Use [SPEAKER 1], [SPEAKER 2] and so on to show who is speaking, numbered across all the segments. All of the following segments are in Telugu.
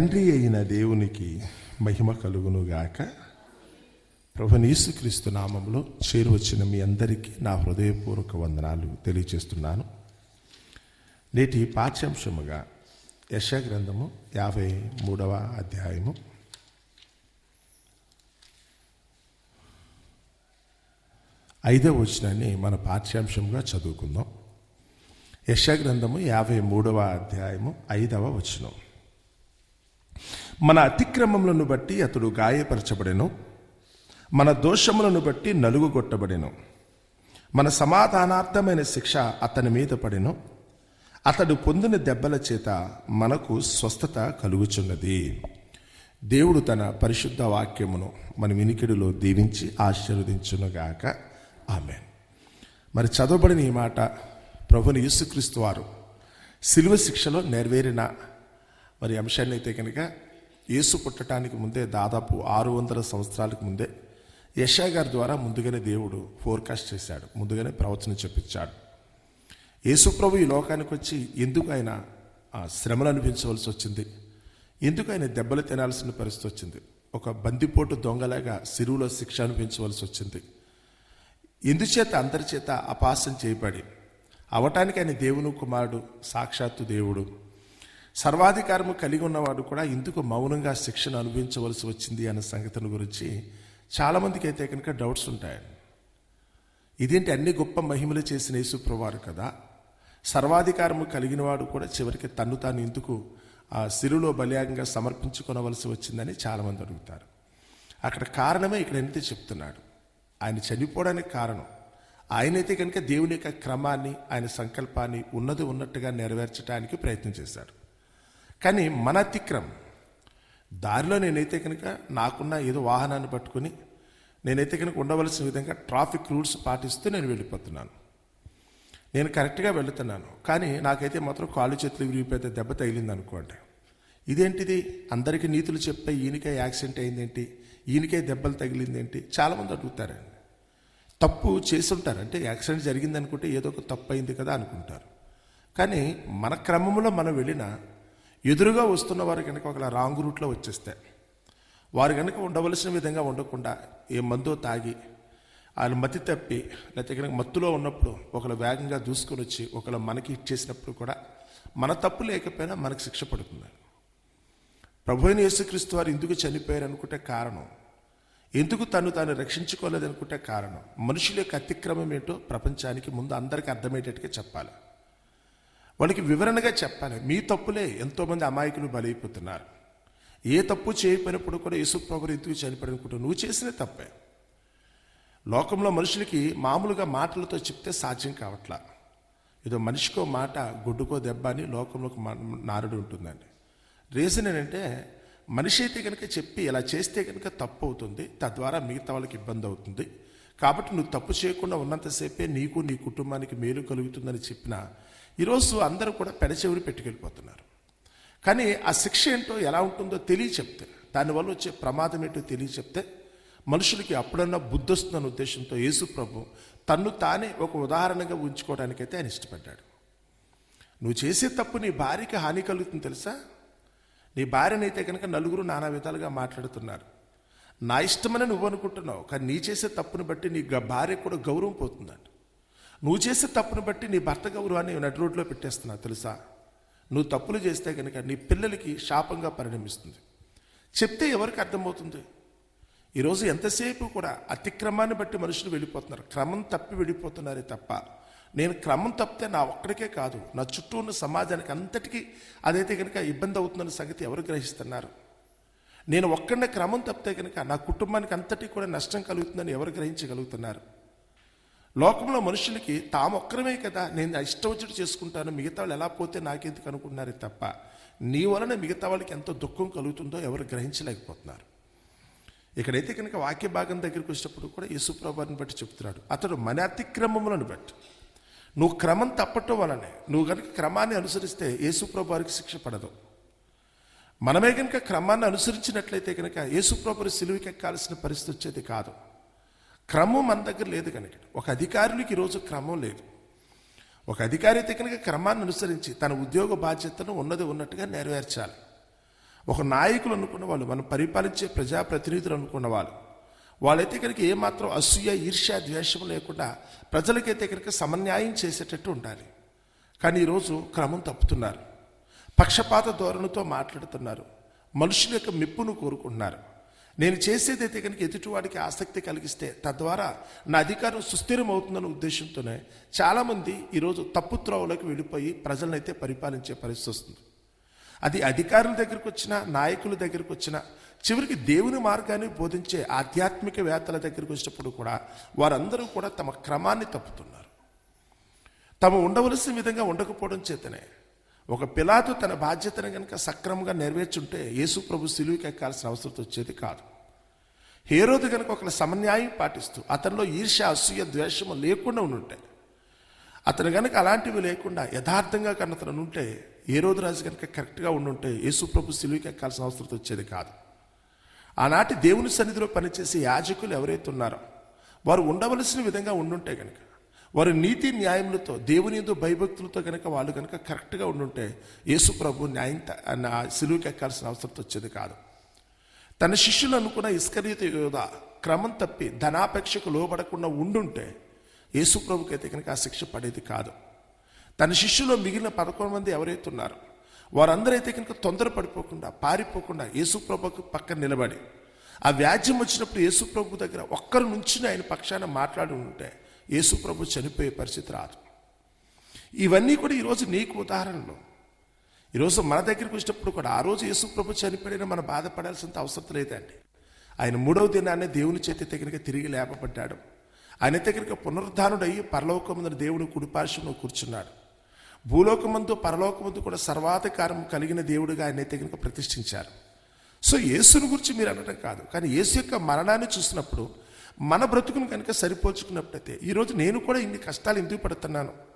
[SPEAKER 1] తండ్రి అయిన దేవునికి మహిమ కలుగునుగాక. ప్రభు యేసుక్రీస్తు నామంలో చేరువచ్చిన మీ అందరికీ నా హృదయపూర్వక వందనాలు తెలియజేస్తున్నాను. నేటి పాఠ్యాంశముగా యశ గ్రంథము యాభై మూడవ అధ్యాయము. ఐదవ వచనాన్ని మన పాఠ్యాంశంగా చదువుకుందాం. యశగ్రంథము యాభై మూడవ అధ్యాయము ఐదవ వచనం. మన అతిక్రమములను బట్టి అతడు గాయపరచబడెను. మన దోషములను బట్టి నలుగుగొట్టబడెను. మన సమాధానార్థమైన శిక్ష అతని మీద పడెను. అతడు పొందిన దెబ్బల చేత మనకు స్వస్థత కలుగుచున్నది. దేవుడు తన పరిశుద్ధ వాక్యమును మన వినికిడిలో దీవించి ఆశీర్వదించునుగాక. ఆమె మరి చదవబడిన ఈ మాట ప్రభుని యేసుక్రీస్తు వారు. శిలువ శిక్షలో నెరవేరిన మరి అంశాన్ని అయితే కనుక యేసు పుట్టడానికి ముందే దాదాపు ఆరు వందల సంవత్సరాలకు ముందే యశా గారి ద్వారా ముందుగానే దేవుడు ఫోర్కాస్ట్ చేశాడు ముందుగానే ప్రవచనం చెప్పించాడు. యేసుప్రభు ఈ లోకానికి వచ్చి ఎందుకు ఆయన శ్రమలు అనిపించవలసి వచ్చింది? ఎందుకు ఆయన దెబ్బలు తినాల్సిన పరిస్థితి వచ్చింది? ఒక బందిపోటు దొంగలాగా సిరువులో శిక్ష అనిపించవలసి వచ్చింది. ఎందుచేత అందరి చేత అపాసం చేయబడి అవటానికి ఆయన దేవుని కుమారుడు సాక్షాత్తు దేవుడు సర్వాధికారము కలిగి ఉన్నవాడు కూడా ఇందుకు మౌనంగా శిక్షను అనుభవించవలసి వచ్చింది అన్న సంగతిని గురించి చాలామందికి అయితే కనుక డౌట్స్ ఉంటాయి. ఇదేంటి అన్ని గొప్ప మహిమలు చేసిన యేసుప్రవారు కదా? సర్వాధికారము కలిగిన వాడు కూడా చివరికి తన్ను తాను ఎందుకు ఆ సిరులో బలియాగంగా సమర్పించుకొనవలసి వచ్చిందని చాలామంది అడుగుతారు. అక్కడ కారణమే ఇక్కడ ఎంత చెప్తున్నాడు? ఆయన చనిపోవడానికి కారణం. ఆయనైతే కనుక దేవుని యొక్క క్రమాన్ని ఆయన సంకల్పాన్ని ఉన్నది ఉన్నట్టుగా నెరవేర్చడానికి ప్రయత్నం చేశాడు కానీ మన అతిక్రమం. దారిలో నేనైతే కనుక నాకున్న ఏదో వాహనాన్ని పట్టుకుని నేనైతే కనుక ఉండవలసిన విధంగా ట్రాఫిక్ రూల్స్ పాటిస్తూ నేను వెళ్ళిపోతున్నాను. నేను కరెక్ట్గా వెళుతున్నాను. కానీ నాకైతే మాత్రం కాళ్ళు చేతులు విరిగిపోతే దెబ్బ తగిలింది అనుకోండి ఇదేంటిది? అందరికీ నీతులు చెప్పే ఈయనకే యాక్సిడెంట్ అయిందేంటి? ఈయనకే దెబ్బలు తగిలిందేంటి? చాలామంది అడుగుతారండి. తప్పు చేసుంటారు అంటే యాక్సిడెంట్ జరిగింది అనుకుంటే ఏదో ఒక తప్పు అయింది కదా అనుకుంటారు. కానీ మన క్రమంలో మనం వెళ్ళిన ఎదురుగా వస్తున్న వారు కనుక ఒకలా రాంగ్ రూట్లో వచ్చేస్తే వారు కనుక ఉండవలసిన విధంగా ఉండకుండా ఏ మందో తాగి ఆయన మతి తప్పి లేకపోతే కనుక మత్తులో ఉన్నప్పుడు ఒకళ్ళు వేగంగా దూసుకొని వచ్చి ఒకళ్ళు మనకి ఇచ్చేసినప్పుడు కూడా మన తప్పు లేకపోయినా మనకు శిక్ష పడుతుంది. ప్రభు అయిన యేసుక్రీస్తు వారు ఎందుకు చనిపోయారు అనుకుంటే కారణం ఎందుకు తను తాను రక్షించుకోలేదు అనుకుంటే కారణం మనుషుల యొక్క అతిక్రమం ఏంటో ప్రపంచానికి ముందు అందరికీ అర్థమయ్యేటట్టుగా చెప్పాలి. వాళ్ళకి వివరణగా చెప్పాలి. మీ తప్పులే ఎంతోమంది అమాయకులు బలైపోతున్నారు. ఏ తప్పు చేయకపోయినప్పుడు కూడా యేసు ప్రభు ఎందుకు చనిపోయాడు నువ్వు చేసిన తప్పే. లోకంలో మనుషులకి మామూలుగా మాటలతో చెప్తే సాధ్యం కావట్లా. ఏదో మనిషికో మాట గొడ్డుకో దెబ్బ అని లోకంలో నారుడు ఉంటుందండి. రీజన్ ఏంటంటే మనిషి అయితే కనుక చెప్పి ఇలా చేస్తే కనుక తప్పు అవుతుంది తద్వారా మిగతా వాళ్ళకి ఇబ్బంది అవుతుంది. కాబట్టి నువ్వు తప్పు చేయకుండా ఉన్నంతసేపే నీకు నీ కుటుంబానికి మేలు కలుగుతుందని చెప్పిన ఈరోజు అందరూ కూడా పెడచెవిరి పెట్టుకెళ్ళిపోతున్నారు. కానీ ఆ శిక్ష ఏంటో ఎలా ఉంటుందో తెలియ చెప్తే దానివల్ల వచ్చే ప్రమాదం ఏంటో తెలియ చెప్తే మనుషులకి అప్పుడన్నా బుద్ధి వస్తుందన్న ఉద్దేశంతో యేసు ప్రభు తన్ను తానే ఒక ఉదాహరణగా ఉంచుకోవడానికైతే ఆయన ఇష్టపడ్డాడు. నువ్వు చేసే తప్పు నీ భార్యకి హాని కలుగుతుంది తెలుసా? నీ భార్యనైతే కనుక నలుగురు నానా విధాలుగా మాట్లాడుతున్నారు. నా ఇష్టమని నువ్వు అనుకుంటున్నావు కానీ నీ చేసే తప్పును బట్టి నీ గ- కూడా గౌరవం పోతుందంట. నువ్వు చేసే తప్పును బట్టి నీ భర్త గౌరవాన్ని నటు రోడ్లో పెట్టేస్తున్నావు తెలుసా? నువ్వు తప్పులు చేస్తే కనుక నీ పిల్లలకి శాపంగా పరిణమిస్తుంది. చెప్తే ఎవరికి అర్థమవుతుంది? ఈరోజు ఎంతసేపు కూడా అతిక్రమాన్ని బట్టి మనుషులు వెళ్ళిపోతున్నారు. క్రమం తప్పి వెళ్ళిపోతున్నారే తప్ప నేను క్రమం తప్పితే నా ఒక్కడికే కాదు నా చుట్టూ ఉన్న సమాజానికి అంతటికీ అదైతే కనుక ఇబ్బంది అవుతుందన్న సంగతి ఎవరు గ్రహిస్తున్నారు? నేను ఒక్కడనే క్రమం తప్పితే కనుక నా కుటుంబానికి అంతటికీ కూడా నష్టం కలుగుతుందని ఎవరు గ్రహించగలుగుతున్నారు? లోకంలో మనుషులకి తాము ఒక్కరమే కదా. నేను ఇష్టం వచ్చినట్టు చేసుకుంటాను. మిగతా వాళ్ళు ఎలా పోతే నాకెందుకు అనుకుంటున్నారే తప్ప నీ వలన మిగతా వాళ్ళకి ఎంతో దుఃఖం కలుగుతుందో ఎవరు గ్రహించలేకపోతున్నారు. ఇక్కడైతే కనుక వాక్య భాగం దగ్గరికి వచ్చినప్పుడు కూడా యేసుప్రభాని బట్టి చెప్తున్నాడు. అతడు మన అతిక్రమములను బట్టి. నువ్వు క్రమం తప్పటం వలనే నువ్వు కనుక క్రమాన్ని అనుసరిస్తే యేసుప్రభారికి శిక్ష పడదు. మనమే కనుక క్రమాన్ని అనుసరించినట్లయితే కనుక యేసుప్రభుని సిలువకి ఎక్కాల్సిన పరిస్థితి వచ్చేది కాదు. క్రమం మన దగ్గర లేదు కనుక. ఒక అధికారులకి ఈరోజు క్రమం లేదు. ఒక అధికారి అయితే కనుక క్రమాన్ని అనుసరించి తన ఉద్యోగ బాధ్యతను ఉన్నది ఉన్నట్టుగా నెరవేర్చాలి. ఒక నాయకులు అనుకున్న వాళ్ళు మనం పరిపాలించే ప్రజాప్రతినిధులు అనుకున్న వాళ్ళు వాళ్ళైతే కనుక ఏమాత్రం అసూయ ఈర్ష్య ద్వేషం లేకుండా ప్రజలకైతే కనుక సమన్యాయం చేసేటట్టు ఉండాలి. కానీ ఈరోజు క్రమం తప్పుతున్నారు. పక్షపాత ధోరణితో మాట్లాడుతున్నారు. మనుషుల యొక్క మెప్పును కోరుకుంటున్నారు. నేను చేసేదైతే కనుక ఎదుటివాడికి ఆసక్తి కలిగిస్తే తద్వారా నా అధికారం సుస్థిరం అవుతుందన్న ఉద్దేశంతోనే చాలామంది ఈరోజు తప్పు త్రోవలోకి వెళ్ళిపోయి ప్రజలనైతే పరిపాలించే పరిస్థితి వస్తుంది. అది అధికారుల దగ్గరకు వచ్చిన నాయకుల దగ్గరకు వచ్చిన చివరికి దేవుని మార్గాన్ని బోధించే ఆధ్యాత్మిక వేత్తల దగ్గరకు వచ్చినప్పుడు కూడా వారందరూ కూడా తమ క్రమాన్ని తప్పుతున్నారు. తమ ఉండవలసిన విధంగా ఉండకపోవడం చేతనే ఒక పిలాతు తన బాధ్యతను కనుక సక్రమంగా నెరవేర్చుంటే యేసు ప్రభు సిలువుకి ఎక్కాల్సిన అవసరం వచ్చేది కాదు. హేరోదు కనుక ఒక సమన్యాయం పాటిస్తూ అతనిలో ఈర్ష్య అసూయ ద్వేషము లేకుండా ఉండుంటే అతను కనుక అలాంటివి లేకుండా యథార్థంగా కనుక అతను ఉంటే ఏ రోజు రాజు కనుక కరెక్ట్గా ఉండుంటే యేసుప్రభు సిలువుకి ఎక్కాల్సిన అవసరం వచ్చేది కాదు. ఆనాటి దేవుని సన్నిధిలో పనిచేసే యాజకులు ఎవరైతే ఉన్నారో వారు ఉండవలసిన విధంగా ఉండుంటే కనుక వారు నీతి న్యాయములతో దేవుని ఎందు భయభక్తులతో కనుక వాళ్ళు కనుక కరెక్ట్గా ఉండుంటే యేసుప్రభు న్యాయం సిలువుకి ఎక్కాల్సిన అవసరం వచ్చేది కాదు. తన శిష్యులు అనుకున్న ఇస్కరీత యోధ క్రమం తప్పి ధనాపేక్షకు లోబడకుండా ఉండుంటే యేసుప్రభుకి అయితే కనుక ఆ శిక్ష పడేది కాదు. తన శిష్యులో మిగిలిన పదకొండు మంది ఎవరైతే ఉన్నారో వారందరూ అయితే కనుక తొందర పడిపోకుండా పారిపోకుండా యేసుప్రభుకు పక్కన నిలబడి ఆ వ్యాజ్యం వచ్చినప్పుడు యేసుప్రభు దగ్గర ఒక్కరి నుంచి ఆయన పక్షాన మాట్లాడి ఉంటే యేసుప్రభు చనిపోయే పరిస్థితి రాదు. ఇవన్నీ కూడా ఈరోజు నీకు ఉదాహరణలు. ఈరోజు మన దగ్గరికి వచ్చినప్పుడు కూడా ఆ రోజు యేసు ప్రభు చనిపోయిన మనం బాధపడాల్సినంత అవసరం లేదండి. ఆయన మూడవ దినాన్నే దేవుని చేతి దగ్గరికి తిరిగి లేపబడ్డాడు. ఆయన దగ్గరికి పునరుద్ధానుడయ్యి పరలోకమందు దేవుడు కుడిపార్శ్వంలో కూర్చున్నాడు. భూలోకమందు పరలోకమందు కూడా సర్వాధికారం కలిగిన దేవుడిగా ఆయన దగ్గరికి ప్రతిష్ఠించారు. సో యేసుని గురించి మీరు అనడం కాదు. కానీ యేసు యొక్క మరణాన్ని చూసినప్పుడు మన బ్రతుకును కనుక సరిపోల్చుకున్నప్పుడైతే ఈరోజు నేను కూడా ఇన్ని కష్టాలు ఎందుకు పడుతున్నాను?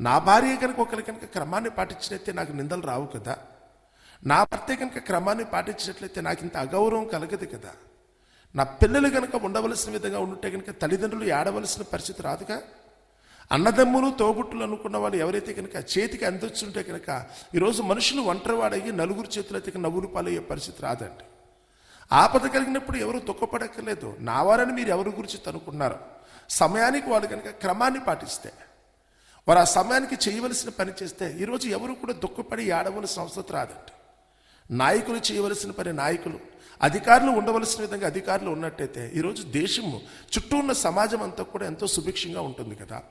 [SPEAKER 1] నా భార్య కనుక ఒకరి కనుక క్రమాన్ని పాటించినట్లయితే నాకు నిందలు రావు కదా. నా భర్త కనుక క్రమాన్ని పాటించినట్లయితే నాకు ఇంత అగౌరవం కలగదు కదా. నా పిల్లలు కనుక ఉండవలసిన విధంగా ఉంటే కనుక తల్లిదండ్రులు ఏడవలసిన పరిస్థితి రాదుగా? అన్నదమ్ములు తోబుట్టులు అనుకున్న వాళ్ళు ఎవరైతే కనుక చేతికి అందొచ్చుంటే కనుక ఈరోజు మనుషులు ఒంటరివాడయ్యి నలుగురు చేతులైతే నవ్వులు పాలయ్యే పరిస్థితి రాదండి. ఆపద కలిగినప్పుడు ఎవరు దుఃఖపడక్కర్లేదు. నా వారని మీరు ఎవరి గురించి తనుకున్నారు? సమయానికి వాళ్ళు కనుక క్రమాన్ని పాటిస్తే మరి ఆ సమయానికి చేయవలసిన పని చేస్తే ఈరోజు ఎవరు కూడా దుఃఖపడి ఆడవలసిన అవసరం రాదండి నాయకులు చేయవలసిన పని నాయకులు. అధికారులు ఉండవలసిన విధంగా అధికారులు ఉన్నట్టయితే ఈరోజు దేశము చుట్టూ ఉన్న సమాజం అంతా కూడా ఎంతో సుభిక్షంగా ఉంటుంది కదా.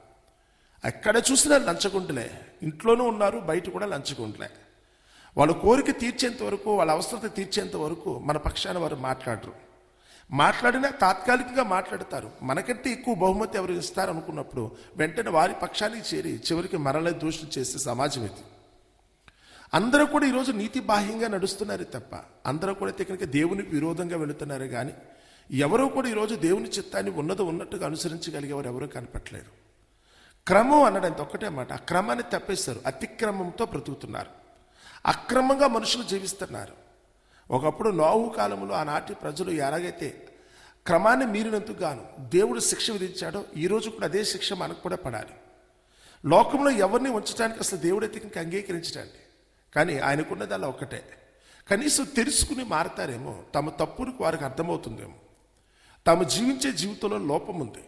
[SPEAKER 1] ఎక్కడ చూసినా లంచగుండలే. ఇంట్లోనూ ఉన్నారు బయట కూడా లంచగుండలే. వాళ్ళ కోరిక తీర్చేంత వరకు వాళ్ళ అవసరత తీర్చేంత వరకు మన పక్షాన వారు మాట్లాడరు. మాట్లాడినా తాత్కాలికంగా మాట్లాడతారు. మనకంటే ఎక్కువ బహుమతి ఎవరు ఇస్తారు అనుకున్నప్పుడు వెంటనే వారి పక్షానికి చేరి చివరికి మరల దూషణ చేసే సమాజం ఇది. అందరూ కూడా ఈరోజు నీతి బాహ్యంగా నడుస్తున్నారు తప్ప అందరూ కూడా కనుక దేవునికి విరోధంగా వెళుతున్నారు కానీ ఎవరో కూడా ఈరోజు దేవుని చిత్తాన్ని ఉన్నది ఉన్నట్టుగా అనుసరించగలిగేవారు ఎవరూ కనపట్లేరు క్రమం అనడానికి ఒక్కటే మాట ఆ క్రమాన్ని తప్పేస్తారు అతిక్రమంతో బ్రతుకుతున్నారు. అక్రమంగా మనుషులు జీవిస్తున్నారు. ఒకప్పుడు నోవు కాలంలో ఆనాటి ప్రజలు ఎలాగైతే క్రమాన్ని మీరినందుకు గాను దేవుడు శిక్ష విధించాడో ఈరోజు కూడా అదే శిక్ష మనకు కూడా పడాలి. లోకంలో ఎవరిని ఉంచడానికి అసలు దేవుడైతే ఇంకా అంగీకరించడండి కానీ ఆయనకున్నదల్లా ఒక్కటే కనీసం తెలుసుకుని మారతారేమో తమ తప్పులకు వారికి అర్థమవుతుందేమో. తాము జీవించే జీవితంలో లోపం ఉంది.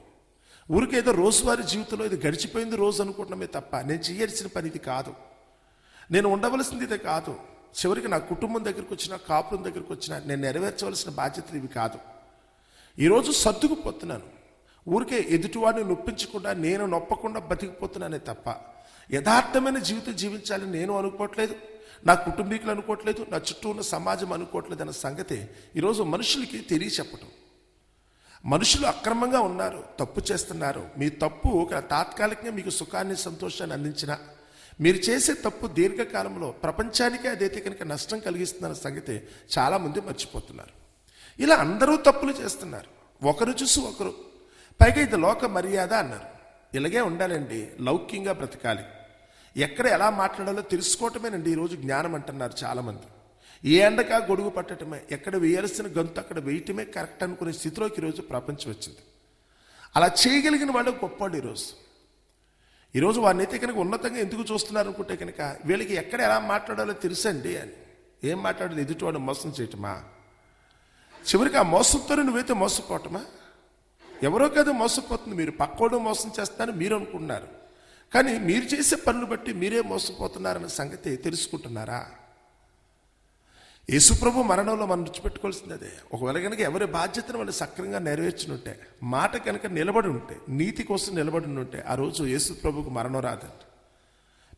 [SPEAKER 1] ఊరికేదో రోజువారీ జీవితంలో ఇది గడిచిపోయింది రోజు అనుకుంటున్నామే తప్ప నేను చేయాల్సిన పని ఇది కాదు. నేను ఉండవలసింది ఇది కాదు. చివరికి నా కుటుంబం దగ్గరికి వచ్చిన కాపురం దగ్గరికి వచ్చిన నేను నెరవేర్చవలసిన బాధ్యతలు ఇవి కాదు. ఈరోజు సర్దుకుపోతున్నాను. ఊరికే ఎదుటివాడిని నొప్పించకుండా నేను నొప్పకుండా బతికిపోతున్నానే తప్ప యథార్థమైన జీవితం జీవించాలని నేను అనుకోవట్లేదు. నా కుటుంబీకులు అనుకోవట్లేదు. నా చుట్టూ ఉన్న సమాజం అనుకోవట్లేదు అన్న సంగతి ఈరోజు మనుషులకి తెలియచెప్పటం. మనుషులు అక్రమంగా ఉన్నారు తప్పు చేస్తున్నారు. మీ తప్పు ఒక తాత్కాలికంగా మీకు సుఖాన్ని సంతోషాన్ని అందించిన మీరు చేసే తప్పు దీర్ఘకాలంలో ప్రపంచానికే అదైతే కనుక నష్టం కలిగిస్తుందన్న సంగతి చాలామంది మర్చిపోతున్నారు. ఇలా అందరూ తప్పులు చేస్తున్నారు. ఒకరు చూసి ఒకరు. పైగా ఇది లోక మర్యాద అన్నారు. ఇలాగే ఉండాలండి లౌక్యంగా బ్రతకాలి. ఎక్కడ ఎలా మాట్లాడాలో తెలుసుకోవటమేనండి ఈరోజు జ్ఞానం అంటున్నారు చాలామంది. ఏ ఎండక గొడుగు పట్టడమే ఎక్కడ వేయాల్సిన గంతు అక్కడ వేయటమే కరెక్ట్ అనుకునే స్థితిలోకి ఈరోజు ప్రపంచం వచ్చింది. అలా చేయగలిగిన వాళ్ళు గొప్పవాడు ఈరోజు ఈరోజు వారిని అయితే కనుక ఉన్నతంగా ఎందుకు చూస్తున్నారు అనుకుంటే కనుక వీళ్ళకి ఎక్కడ ఎలా మాట్లాడాలో తెలుసండి అని. ఏం మాట్లాడలేదు ఎదుటివాడు మోసం చేయటమా? చివరికి ఆ మోసంతోనే నువ్వైతే మోసపోవటమా? ఎవరో కదా మోసపోతుంది. మీరు పక్కోడు మోసం చేస్తారని మీరు అనుకుంటున్నారు. కానీ మీరు చేసే పనులు బట్టి మీరే మోసపోతున్నారన్న సంగతి తెలుసుకుంటున్నారా? యేసుప్రభు మరణంలో మనం రుచిపెట్టుకోవాల్సింది అదే. ఒకవేళ కనుక ఎవరి బాధ్యతను వాళ్ళు సక్రంగా నెరవేర్చినుంటే మాట కనుక నిలబడి ఉంటే నీతి కోసం నిలబడి ఉంటే ఆ రోజు యేసుప్రభుకు మరణం రాదండి.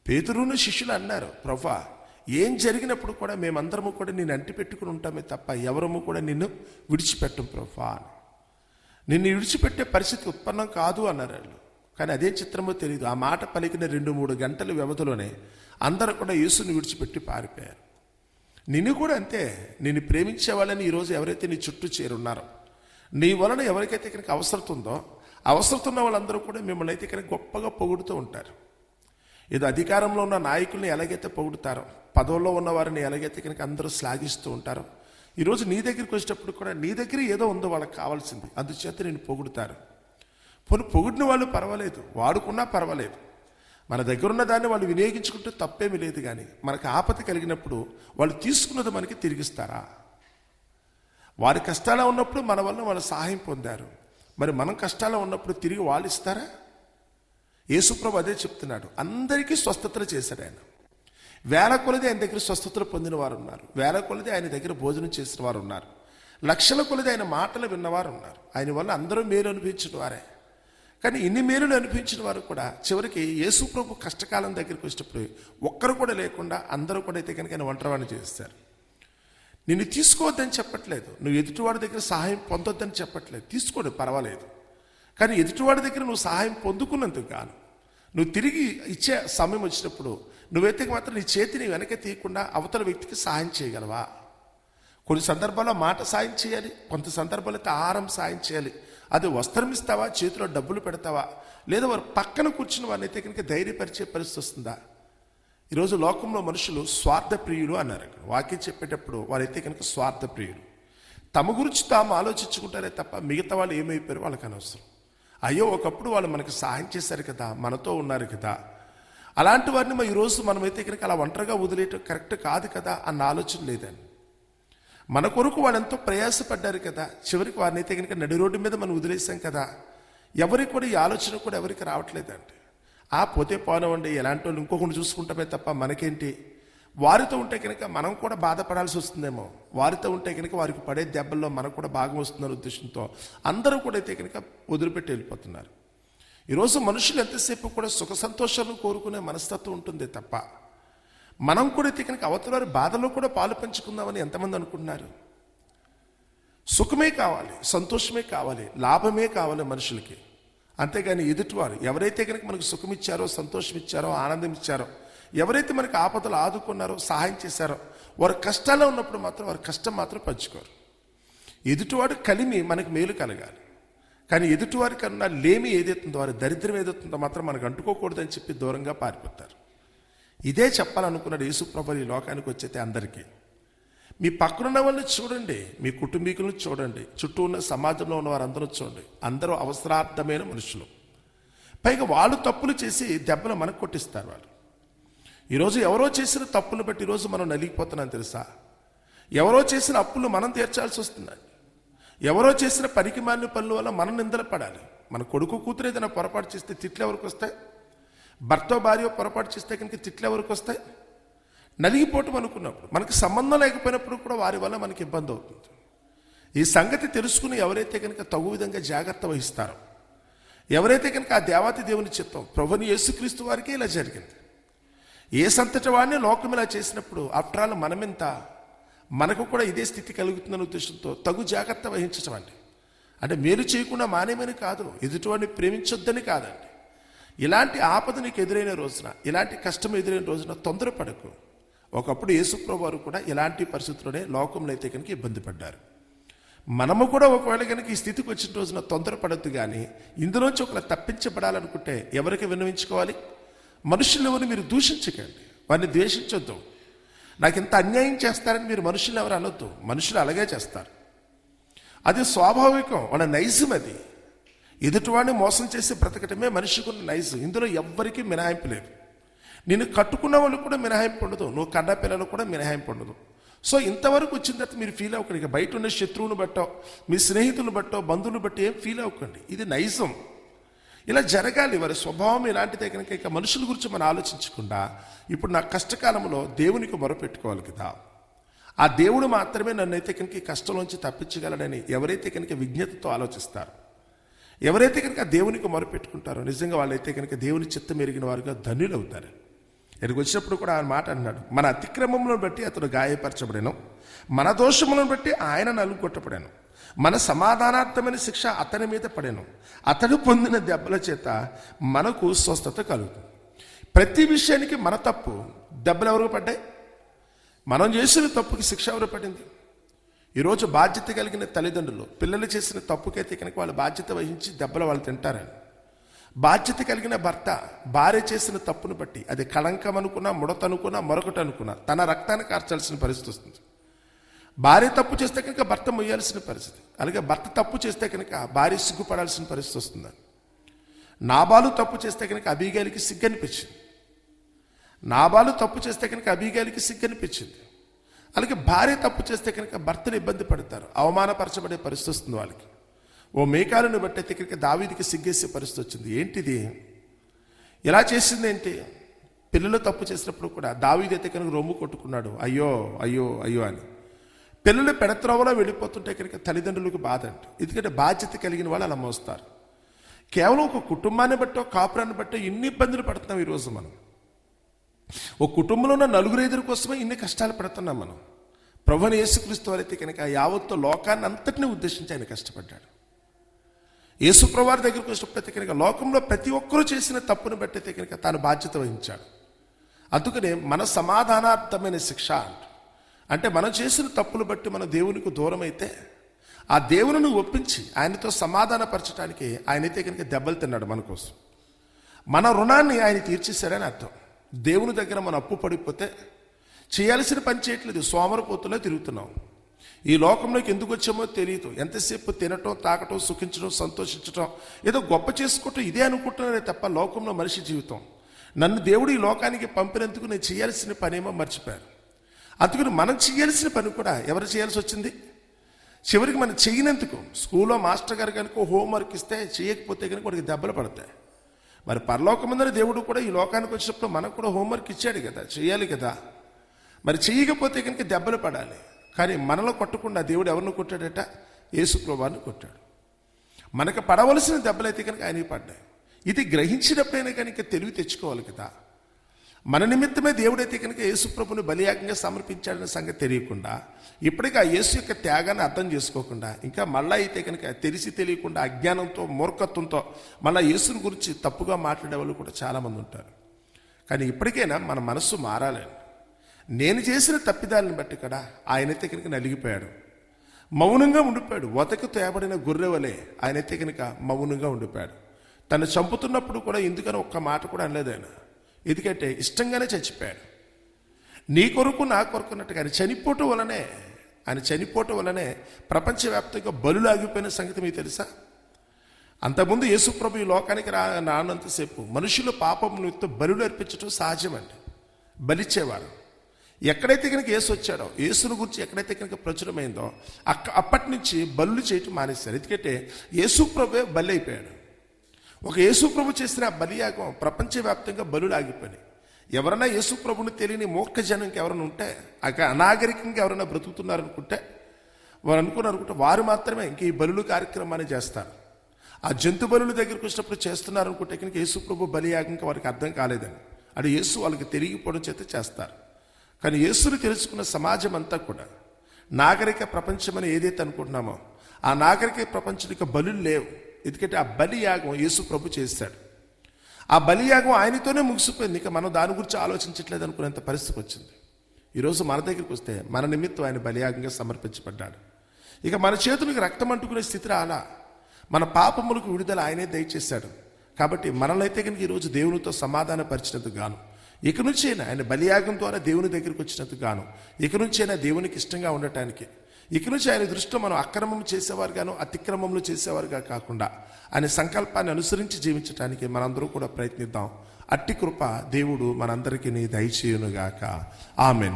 [SPEAKER 1] పేతురును శిష్యులు అన్నారు ప్రభా ఏం జరిగినప్పుడు కూడా మేమందరము కూడా నేను అంటి పెట్టుకుని ఉంటామే తప్ప ఎవరము కూడా నిన్ను విడిచిపెట్టం ప్రభా అని. నిన్ను విడిచిపెట్టే పరిస్థితి ఉత్పన్నం కాదు అన్నారు వాళ్ళు. కానీ అదే చిత్రమో తెలియదు ఆ మాట పలికిన రెండు మూడు గంటల వ్యవధిలోనే అందరూ కూడా యేసుని విడిచిపెట్టి పారిపోయారు. నిన్ను కూడా అంతే. నిన్ను ప్రేమించే వాళ్ళని ఈరోజు ఎవరైతే నీ చుట్టూ చేరున్నారో నీ వలన ఎవరికైతే ఇక్కడికి అవసరం ఉందో అవసరం ఉన్న వాళ్ళందరూ కూడా మిమ్మల్ని అయితే ఇక్కడ గొప్పగా పొగుడుతూ ఉంటారు. ఏదో అధికారంలో ఉన్న నాయకుల్ని ఎలాగైతే పొగుడుతారో పదవుల్లో ఉన్న వారిని ఎలాగైతే కనుక అందరూ శ్లాఘిస్తూ ఉంటారో ఈరోజు నీ దగ్గరికి వచ్చేటప్పుడు కూడా నీ దగ్గర ఏదో ఉందో వాళ్ళకి కావాల్సింది. అందుచేత నేను పొగుడుతారు. పోనీ పొగిడిన వాళ్ళు పర్వాలేదు వాడుకున్నా పర్వాలేదు. మన దగ్గర ఉన్న దాన్ని వాళ్ళు వినియోగించుకుంటే తప్పేమీ లేదు కానీ మనకు ఆపద కలిగినప్పుడు వాళ్ళు తీసుకున్నది మనకి తిరిగిస్తారా? వారి కష్టాలు ఉన్నప్పుడు మన వల్ల వాళ్ళు సహాయం పొందారు. మరి మనం కష్టాలు ఉన్నప్పుడు తిరిగి వాళ్ళు ఇస్తారా? యేసుప్రభు అదే చెప్తున్నాడు. అందరికీ స్వస్థతలు చేశాడు ఆయన. వేల కొలది ఆయన దగ్గర స్వస్థతలు పొందిన వారు ఉన్నారు వేల కొలది ఆయన దగ్గర భోజనం చేసిన వారు ఉన్నారు లక్షల కొలది ఆయన మాటలు విన్నవారు ఉన్నారు ఆయన వల్ల అందరూ మేలు అనిపించిన వారే. కానీ ఇన్ని మేలులు అనిపించిన వారు కూడా చివరికి యేసు ప్రభు కష్టకాలం దగ్గరికి వచ్చినప్పుడు ఒక్కరు కూడా లేకుండా అందరూ కూడా అయితే కనుక ఆయన ఒంటరివాణి చేస్తారు నిన్ను తీసుకోవద్దని చెప్పట్లేదు. నువ్వు ఎదుటివాడి దగ్గర సహాయం పొందొద్దని చెప్పట్లేదు. తీసుకోడు పర్వాలేదు. కానీ ఎదుటివాడి దగ్గర నువ్వు సహాయం పొందుకున్నందుకు గాను. నువ్వు తిరిగి ఇచ్చే సమయం వచ్చినప్పుడు నువ్వైతే మాత్రం నీ చేతిని వెనక తీయకుండా అవతల వ్యక్తికి సహాయం చేయగలవా? కొన్ని సందర్భాల్లో మాట సాయం చేయాలి కొంత సందర్భాల్లో అయితే ఆహారం సాయం చేయాలి. అది వస్త్రం ఇస్తావా? చేతిలో డబ్బులు పెడతావా? లేదా వారు పక్కన కూర్చుని వారిని అయితే కనుక ధైర్యపరిచే పరిస్థితి వస్తుందా? ఈరోజు లోకంలో మనుషులు స్వార్థ ప్రియులు అన్నారు అక్కడ. వాక్యం చెప్పేటప్పుడు వారైతే కనుక స్వార్థ ప్రియులు తమ గురించి తాము ఆలోచించుకుంటారే తప్ప మిగతా వాళ్ళు ఏమైపోయారు వాళ్ళకి అనవసరం. అయ్యో ఒకప్పుడు వాళ్ళు మనకు సహాయం చేశారు కదా మనతో ఉన్నారు కదా. అలాంటి వారిని ఈరోజు మనమైతే కనుక అలా ఒంటరిగా వదిలేయటం కరెక్ట్ కాదు కదా అన్న ఆలోచన లేదండి. మన కొరకు వాళ్ళెంతో ప్రయాసపడ్డారు కదా. చివరికి వారిని అయితే కనుక నడి రోడ్డు మీద మనం వదిలేసాం కదా. ఎవరికి కూడా ఈ ఆలోచన కూడా ఎవరికి రావట్లేదండి. ఆ పోతే పోనవండి ఎలాంటి వాళ్ళు ఇంకొకటి చూసుకుంటామే తప్ప మనకేంటి? వారితో ఉంటే కనుక మనం కూడా బాధపడాల్సి వస్తుందేమో. వారితో ఉంటే కనుక వారికి పడే దెబ్బల్లో మనకు కూడా భాగం వస్తుందనే ఉద్దేశంతో అందరూ కూడా అయితే కనుక వదిలిపెట్టి వెళ్ళిపోతున్నారు. ఈరోజు మనుషులు ఎంతసేపు కూడా సుఖ సంతోషాలను కోరుకునే మనస్తత్వం ఉంటుంది తప్ప మనం కూడా అయితే కనుక అవతల వారి బాధలో కూడా పాలు పంచుకుందామని ఎంతమంది అనుకుంటున్నారు? సుఖమే కావాలి సంతోషమే కావాలి లాభమే కావాలి మనుషులకి. అంతేగాని ఎదుటివారు ఎవరైతే కనుక మనకు సుఖం ఇచ్చారో సంతోషం ఇచ్చారో ఆనందం ఇచ్చారో ఎవరైతే మనకు ఆపదలు ఆదుకున్నారో సహాయం చేశారో వారు కష్టాల్లో ఉన్నప్పుడు మాత్రం వారి కష్టం మాత్రం పంచుకోరు. ఎదుటివాడు కలిమి మనకు మేలు కలగాలి. కానీ ఎదుటివారి కన్నా లేమి ఏదైతుందో వారి దరిద్రం ఏదైతుందో మాత్రం మనకు అంటుకోకూడదని చెప్పి దూరంగా పారిపోతారు. ఇదే చెప్పాలనుకున్నాడు యేసుప్రభు ఈ లోకానికి వచ్చేతే అందరికీ. మీ పక్కనున్న వాళ్ళని చూడండి మీ కుటుంబీకులను చూడండి చుట్టూ ఉన్న సమాజంలో ఉన్న వారందరూ చూడండి. అందరూ అవసరార్థమైన మనుషులు. పైగా వాళ్ళు తప్పులు చేసి దెబ్బలు మనకు కొట్టిస్తారు వాళ్ళు. ఈరోజు ఎవరో చేసిన తప్పులు బట్టి ఈరోజు మనం నలిగిపోతున్నాం తెలుసా? ఎవరో చేసిన అప్పులు మనం తీర్చాల్సి వస్తుందండి ఎవరో చేసిన పనికి మాలిన పనుల వల్ల మనం నిందలు పడాలి. మన కొడుకు కూతురు ఏదైనా పొరపాటు చేస్తే తిట్లు ఎవరికి వస్తాయి? భర్త భార్య పొరపాటు చేస్తే కనుక తిట్లు ఎవరికి వస్తాయి? నలిగిపోవటం అనుకున్నప్పుడు మనకి సంబంధం లేకపోయినప్పుడు కూడా వారి వల్ల మనకి ఇబ్బంది అవుతుంది. ఈ సంగతి తెలుసుకుని ఎవరైతే కనుక తగు విధంగా జాగ్రత్త వహిస్తారో ఎవరైతే కనుక ఆ దేవాతి దేవుని చిత్తం ప్రభుని యేసుక్రీస్తు వారికి ఇలా జరిగింది. ఏ సంతటి వాడిని లోకం ఇలా చేసినప్పుడు ఆఫ్టర్ ఆల్ మనమెంత మనకు కూడా ఇదే స్థితి కలుగుతుందనే ఉద్దేశంతో తగు జాగ్రత్త వహించటం అండి. అంటే మేలు చేయకుండా మానేమని కాదు ఎదుటివాడిని ప్రేమించొద్దని కాదండి. ఇలాంటి ఆపద నీకు ఎదురైన రోజున ఇలాంటి కష్టం ఎదురైన రోజున తొందరపడకు. ఒకప్పుడు యేసుప్రభు వారు కూడా ఇలాంటి పరిస్థితుల్లోనే లోకంలో అయితే కనుక ఇబ్బంది పడ్డారు. మనము కూడా ఒకవేళ కనుక ఈ స్థితికి వచ్చిన రోజున తొందరపడద్దు కానీ ఇందులోంచి ఒకరు తప్పించబడాలనుకుంటే ఎవరికి విన్నవించుకోవాలి? మనుషులు ఎవరు మీరు దూషించకండి. వారిని ద్వేషించొద్దు. నాకు ఇంత అన్యాయం చేస్తారని మీరు మనుషులు ఎవరు అనొద్దు. మనుషులు అలాగే చేస్తారు. అది స్వాభావికం. వాళ్ళ నైజం అది. ఎదుటివాడిని మోసం చేసి బ్రతకటమే మనిషికి ఉన్న నైజం. ఇందులో ఎవ్వరికీ మినహాయింపు లేదు. నిన్ను కట్టుకున్న వాళ్ళు కూడా మినహాయింపు ఉండదు నువ్వు కన్న పిల్లలు కూడా మినహాయింపు ఉండదు సో ఇంతవరకు వచ్చిన తర్వాత మీరు ఫీల్ అవ్వకండి. ఇక బయట ఉన్న శత్రువుని బట్టో మీ స్నేహితులను బట్టో బంధువులు బట్టి ఏం ఫీల్ అవ్వకండి. ఇది నైజం. ఇలా జరగాలి. వారి స్వభావం ఇలాంటిదే కనుక ఇక మనుషుల గురించి మనం ఆలోచించకుండా ఇప్పుడు నా కష్టకాలంలో దేవునికి మొరపెట్టుకోవాలి కదా. ఆ దేవుడు మాత్రమే నన్ను అయితే కనుక ఈ కష్టంలోంచి తప్పించగలడని ఎవరైతే కనుక విజ్ఞతతో ఆలోచిస్తారు. ఎవరైతే కనుక దేవునికి మొరపెట్టుకుంటారో నిజంగా వాళ్ళైతే కనుక దేవుని చిత్తం ఎరిగిన వారుగా ధన్యులు అవుతారు ఇక్కడికి వచ్చినప్పుడు కూడా ఆయన మాట అన్నాడు మన అతిక్రమములను బట్టి అతడు గాయపరచబడాను మన దోషములను బట్టి ఆయన నలుగొట్టబడాను మన సమాధానార్థమైన శిక్ష అతని మీద పడాను అతడు పొందిన దెబ్బల చేత మనకు స్వస్థత కలుగుతుంది. ప్రతి విషయానికి మన తప్పు దెబ్బలు ఎవరు పడ్డాయి? మనం చేసిన తప్పుకి శిక్ష ఎవరు పడింది? ఈరోజు బాధ్యత కలిగిన తల్లిదండ్రులు పిల్లలు చేసిన తప్పుకైతే కనుక వాళ్ళు బాధ్యత వహించి దెబ్బలు వాళ్ళు తింటారని. బాధ్యత కలిగిన భర్త భార్య చేసిన తప్పును బట్టి అది కళంకం అనుకున్నా ముడత అనుకున్నా మరొకటి అనుకున్నా తన రక్తాన్ని కార్చాల్సిన పరిస్థితి వస్తుంది. భార్య తప్పు చేస్తే కనుక భర్త మొయ్యాల్సిన పరిస్థితి. అలాగే భర్త తప్పు చేస్తే కనుక భార్య సిగ్గుపడాల్సిన పరిస్థితి వస్తుందని నాబాలు తప్పు చేస్తే కనుక అబీగాలికి సిగ్గనిపించింది. నాబాలు తప్పు చేస్తే కనుక అబీగాలికి సిగ్గనిపించింది. అలాగే భార్య తప్పు చేస్తే కనుక భర్తను ఇబ్బంది పడతారు. అవమానపరచబడే పరిస్థితి వస్తుంది వాళ్ళకి. ఓ మేకాలను బట్టి అయితే కనుక దావీదికి సిగ్గేసే పరిస్థితి వచ్చింది. ఏంటిది? ఎలా చేసింది ఏంటి? పిల్లలు తప్పు చేసినప్పుడు కూడా దావీది అయితే కనుక రొమ్ము కొట్టుకున్నాడు. అయ్యో అయ్యో అయ్యో అని. పిల్లలు పెడత్రవలో వెళ్ళిపోతుంటే కనుక తల్లిదండ్రులకు బాధ అంట. ఎందుకంటే బాధ్యత కలిగిన వాళ్ళు అలా మోస్తారు. కేవలం ఒక కుటుంబాన్ని బట్టో కాపురాన్ని బట్టో ఇన్ని ఇబ్బందులు పడుతున్నాం ఈరోజు మనం. ఒక కుటుంబంలో ఉన్న నలుగురు ఎదురు కోసమే ఇన్ని కష్టాలు పడుతున్నాం మనం. ప్రభుని యేసుక్రీస్తు వారైతే కనుక యావత్తు లోకాన్ని అంతటిని ఉద్దేశించి ఆయన కష్టపడ్డాడు. యేసుప్రవారి దగ్గరికి వచ్చినప్పుడైతే కనుక లోకంలో ప్రతి ఒక్కరూ చేసిన తప్పును బట్టి అయితే కనుక తాను బాధ్యత వహించాడు. అందుకనే మన సమాధానార్థమైన శిక్ష అంట. అంటే మనం చేసిన తప్పులు బట్టి మన దేవునికి దూరం అయితే ఆ దేవుని ఒప్పించి ఆయనతో సమాధానపరచడానికి ఆయనైతే కనుక దెబ్బలు తిన్నాడు మన కోసం. మన రుణాన్ని ఆయన తీర్చేశాడని అర్థం. దేవుని దగ్గర మన అప్పు పడిపోతే చేయాల్సిన పని చేయట్లేదు సోమరపోతులో తిరుగుతున్నాం. ఈ లోకంలోకి ఎందుకు వచ్చామో తెలియదు ఎంతసేపు తినటం తాకటం సుఖించడం సంతోషించటం ఏదో గొప్ప చేసుకోవటం ఇదే అనుకుంటున్నారే తప్ప లోకంలో మనిషి జీవితం. నన్ను దేవుడు ఈ లోకానికి పంపినందుకు నేను చేయాల్సిన పనేమో మర్చిపోయాను. అందుకని మనం చేయాల్సిన పని కూడా ఎవరు చేయాల్సి వచ్చింది? చివరికి మనం చేయనందుకు. స్కూల్లో మాస్టర్ గారు కనుక హోంవర్క్ ఇస్తే చేయకపోతే కనుక వాడికి దెబ్బలు పడతాయి. మరి పరలోకమందరి దేవుడు కూడా ఈ లోకానికి వచ్చినప్పుడు మనకు కూడా హోంవర్క్ ఇచ్చాడు కదా చేయాలి కదా. మరి చేయకపోతే కనుక దెబ్బలు పడాలి. కానీ మనలో కొట్టకుండా దేవుడు ఎవరిని కొట్టాడట? యేసుప్రభాన్ని కొట్టాడు. మనకు పడవలసిన దెబ్బలైతే కనుక ఆయనకి పడ్డాయి. ఇది గ్రహించినప్పుడైనా కనుక తెలివి తెచ్చుకోవాలి కదా. మన నిమిత్తమే దేవుడైతే కనుక యేసుప్రభుని బలియాగంగా సమర్పించాడనే సంగతి తెలియకుండా ఇప్పటికీ ఆ యేసు యొక్క త్యాగాన్ని అర్థం చేసుకోకుండా ఇంకా మళ్ళా అయితే కనుక తెలిసి తెలియకుండా అజ్ఞానంతో మూర్ఖత్వంతో మళ్ళీ యేసుని గురించి తప్పుగా మాట్లాడే వాళ్ళు కూడా చాలామంది ఉంటారు. కానీ ఇప్పటికైనా మన మనస్సు మారాలండి. నేను చేసిన తప్పిదాలను బట్టి కూడా ఆయనైతే కనుక నలిగిపోయాడు. మౌనంగా ఉండిపోయాడు. వతకు తేబడిన గుర్రెవలే ఆయనైతే కనుక మౌనంగా ఉండిపోయాడు. తను చంపుతున్నప్పుడు కూడా ఎందుకని ఒక్క మాట కూడా అనలేదు ఆయన ఎందుకంటే ఇష్టంగానే చచ్చిపోయాడు. నీ కొరకు నా కొరకు అన్నట్టుగా ఆయన చనిపోవటం వలనే ఆయన చనిపోవటం వలనే ప్రపంచవ్యాప్తంగా బలులు ఆగిపోయిన సంగతి మీకు తెలుసా? అంతకుముందు యేసుప్రభు ఈ లోకానికి రా రానంతసేపు మనుషులు పాపం నిమిత్తం బలులు అర్పించడం సహజమండి. బలిచ్చేవారు. ఎక్కడైతే కనుక యేసు వచ్చాడో యేసును గురించి ఎక్కడైతే కనుక ప్రచురమైందో అక్క అప్పటి నుంచి బలులు చేయటం మానేశారు. ఎందుకంటే యేసుప్రభు బలి అయిపోయాడు ఒక యేసుప్రభు చేసిన బలియాగం ప్రపంచవ్యాప్తంగా బలులు ఆగిపోయినాయి ఎవరైనా యేసుప్రభుని తెలియని మూర్ఖ జనంకి ఎవరైనా ఉంటే అక అనాగరికంగా ఎవరైనా బ్రతుకుతున్నారనుకుంటే వారు అనుకున్నారు అనుకుంటే వారు మాత్రమే ఇంక ఈ బలులు కార్యక్రమాన్ని చేస్తారు. ఆ జంతు బలుల దగ్గరికి వచ్చినప్పుడు చేస్తున్నారు అనుకుంటే కనుక యేసుప్రభు ప్రభు వారికి అర్థం కాలేదని. అది యేసు వాళ్ళకి తెలియకపోవడం చేత చేస్తారు. కానీ యేసుని తెలుసుకున్న సమాజం అంతా కూడా నాగరిక ప్రపంచం అని ఏదైతే అనుకుంటున్నామో ఆ నాగరిక ప్రపంచానికి బలులు లేవు. ఎందుకంటే ఆ బలియాగం యేసు ప్రభు చేశాడు. ఆ బలియాగం ఆయనతోనే ముగిసిపోయింది. ఇక మనం దాని గురించి ఆలోచించట్లేదు అనుకునేంత పరిస్థితి వచ్చింది. ఈరోజు మన దగ్గరికి వస్తే మన నిమిత్తం ఆయన బలియాగంగా సమర్పించబడ్డాడు. ఇక మన చేతులకు రక్తం అంటుకునే స్థితి రాలా. మన పాపములకు విడుదల ఆయనే దయచేశాడు. కాబట్టి మనలైతే కనుక ఈరోజు దేవునితో సమాధానపరిచినందుకు గాను. ఇక నుంచైనా ఆయన బలియాగం ద్వారా దేవుని దగ్గరికి వచ్చినందుకు గాను. ఇక నుంచైనా దేవునికి ఇష్టంగా ఉండటానికి ఇక నుంచి ఆయన దృష్టిలో మనం అక్రమం చేసేవారుగాను అతిక్రమములు చేసేవారుగా కాకుండా ఆయన సంకల్పాన్ని అనుసరించి జీవించడానికి మనందరూ కూడా ప్రయత్నిద్దాం. అట్టి కృప దేవుడు మనందరికీ దయచేయునుగాక. ఆమెన్.